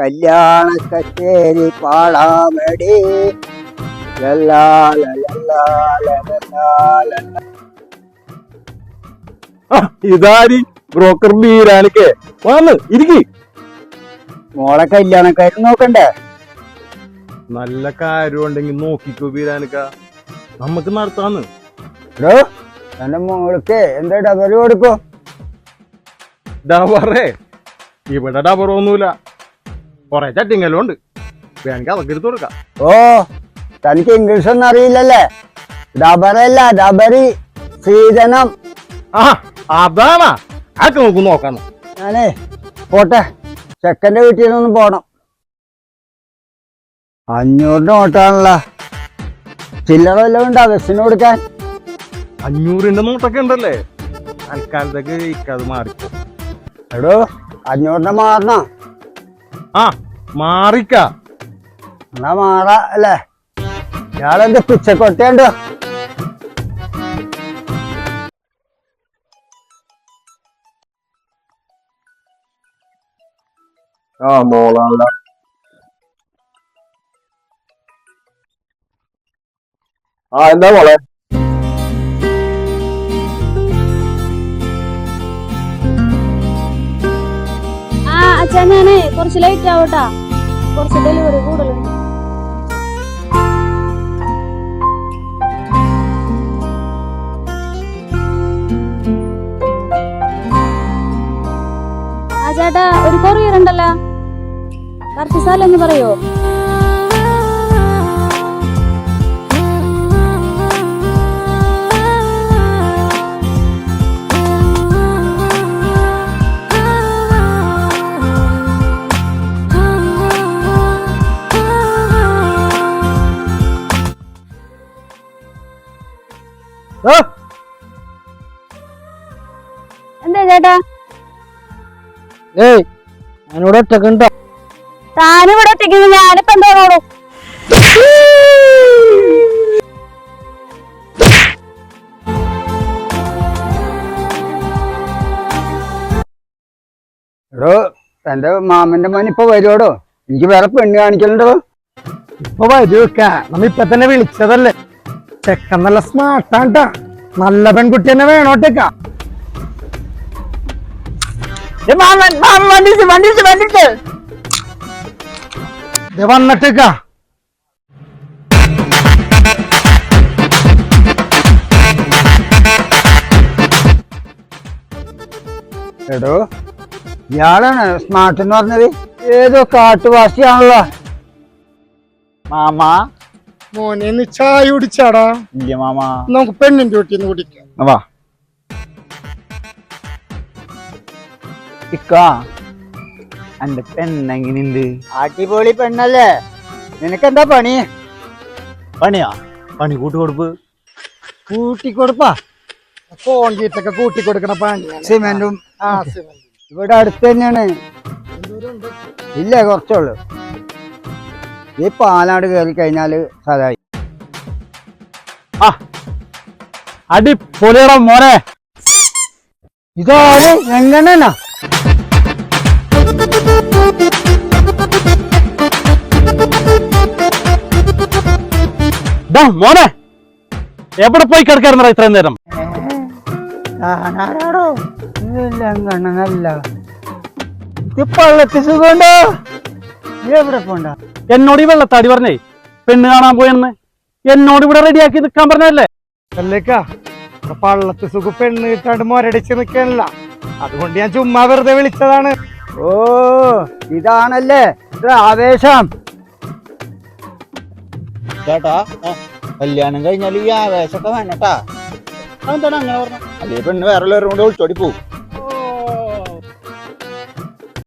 കല്യാണ കച്ചേരി പാടാമടി. ഇതാരി? ബ്രോക്കർ ബീരാനിക്ക് വന്ന് ഇരിക്കി. മോളെ കല്യാണക്കാരി നോക്കണ്ടേ? നല്ല കാര്യം ഉണ്ടെങ്കിൽ നോക്കിക്കോ ബീരാനിക്ക നമുക്ക് നടത്താന്ന്. ഹലോ എന്റെ മോൾക്ക് എന്താ ഡബർ കൊടുക്കോ? ഡബറേ. ഇവിടെ ഡബർ ഒന്നുമില്ല. കൊറേ ചട്ടിങ്ങലും ഉണ്ട് വേണമെങ്കിൽ അതൊക്കെ എടുത്തു കൊടുക്കാം. ഓ തനിക്ക് ഇംഗ്ലീഷ് ഒന്നും അറിയില്ലല്ലേ? ഡബറല്ല ഡബറി സീതനം. ആ അതാണാ. അതൊക്കെ നമുക്ക് നോക്കാം. ഞാനേ പോട്ടെ. ചെക്കന്റെ വീട്ടിൽ നിന്നൊന്ന് പോണം. അഞ്ഞൂറ് നോട്ടാണല്ലോ. ചില്ലറ വല്ലതും ഉണ്ടോ ബസ്സിന് കൊടുക്കാൻ? അഞ്ഞൂറിന്റെ നോട്ടൊക്കെ ഉണ്ടല്ലേ? തൽക്കാലത്തേക്ക് ഇക്കത് മാറിക്കോ. എടോ അഞ്ഞൂറിന്റെ മാറണ. ആ മാറിക്ക. എന്നാ മാറാ അല്ലേ? ഇയാളെന്ത് പിച്ചക്കൊട്ടയുണ്ടോ? ആ മോളാണല്ല. ആ എന്താ മോളെ? ഞാനേ കുറച്ച് ലേറ്റ് ആവട്ടാ. കുറച്ച് ഡെലിവറി കൂടുതലുണ്ട് ചേട്ടാ ഒരു കൊറിയർ ഉണ്ടല്ലോ. കറക്റ്റ് സ്ഥലം എന്ന് പറയോ എന്താ ചേട്ടാ? ഏയ് ഞാനിവിടെ ഒറ്റക്കുണ്ടോ താനിവിടെ ഒറ്റയ്ക്ക് ഞാനിപ്പോ എന്തോന്നോളൂ എടോ തന്റെ മാമന്റെ മോൻ ഇപ്പൊ വരുവോടോ? എനിക്ക് വേറെ പെണ്ണ് കാണിക്കലുണ്ടോ? ഇപ്പൊ വരൂക്ക നമ്മ ഇപ്പൊ തന്നെ വിളിച്ചതല്ലേ? ചെക്കൻ നല്ല സ്മാർട്ടാണ്ടാ നല്ല പെൺകുട്ടി തന്നെ വേണോട്ടേക്ക വന്നിട്ടേക്ക എടോ ഇയാളാണ് സ്മാർട്ട് എന്ന് പറഞ്ഞത്. ഏതോ കാട്ടുവാസിയാണല്ലോ. മാമാ. മോനെ നീ ചായ കുടിച്ചാടാ. ഇല്ല മാമാ. നമുക്ക് പെണ്ണിന്റെ വീട്ടിൽ നിന്ന് കുടിക്കാം. വാ. ഇക്കാ എന്റെ പെണ്ണെങ്ങനെയുണ്ട് അടിപൊളി പെണ്ണല്ലേ? നിനക്കെന്താ പണി? പണിയാ? പണി കൂട്ടുകൊടുപ്പ്. കൂട്ടിക്കൊടുപ്പാ? കോൺക്രീറ്റൊക്കെ കൂട്ടി കൊടുക്കണ പണി സിമെന്റും. ആ സിമന്റ്. ഇവിടെ അടുത്ത് തന്നെയാണ്. ഇല്ല കുറച്ചുള്ളൂ ഈ പാലാട് കയറി കഴിഞ്ഞാൽ സദായി അടിപൊളിയടാ മോനെ. ഇതാണ് എങ്ങനെയാ? മോനെ. എവിടെ പോയി കിടക്കാറുണ്ടാ ഇത്രയും നേരം? ആരാടോ എങ്ങനല്ല ഇത് പള്ളത്തി സുഖമുണ്ടോ? നീ എവിടെ പോണ്ട? എന്നോട് ഈ വെള്ളത്താടി പറഞ്ഞേ? പെണ്ണ് കാണാൻ പോയെന്ന് എന്നോട് ഇവിടെ റെഡിയാക്കി നിൽക്കാൻ പറഞ്ഞല്ലേ അല്ലേക്ക പള്ളത്ത് സുഖ പെണ്ണ് കിട്ടാണ്ട് മൊരടിച്ച് നിക്കണില്ല അതുകൊണ്ട് ഞാൻ ചുമ്മാ വെറുതെ വിളിച്ചതാണ്. ഓ ഇതാണല്ലേ? ഇത് ആവേശം. ചേട്ടാ കല്യാണം കഴിഞ്ഞാൽ ഈ ആവേശമൊക്കെ വേണട്ടാ അതെന്താണ് അങ്ങനെ പറഞ്ഞത് അല്ലേ പെണ്ണ് വേറെ ഉള്ളവരും കൂടെ ഒളിച്ചോടി പോകും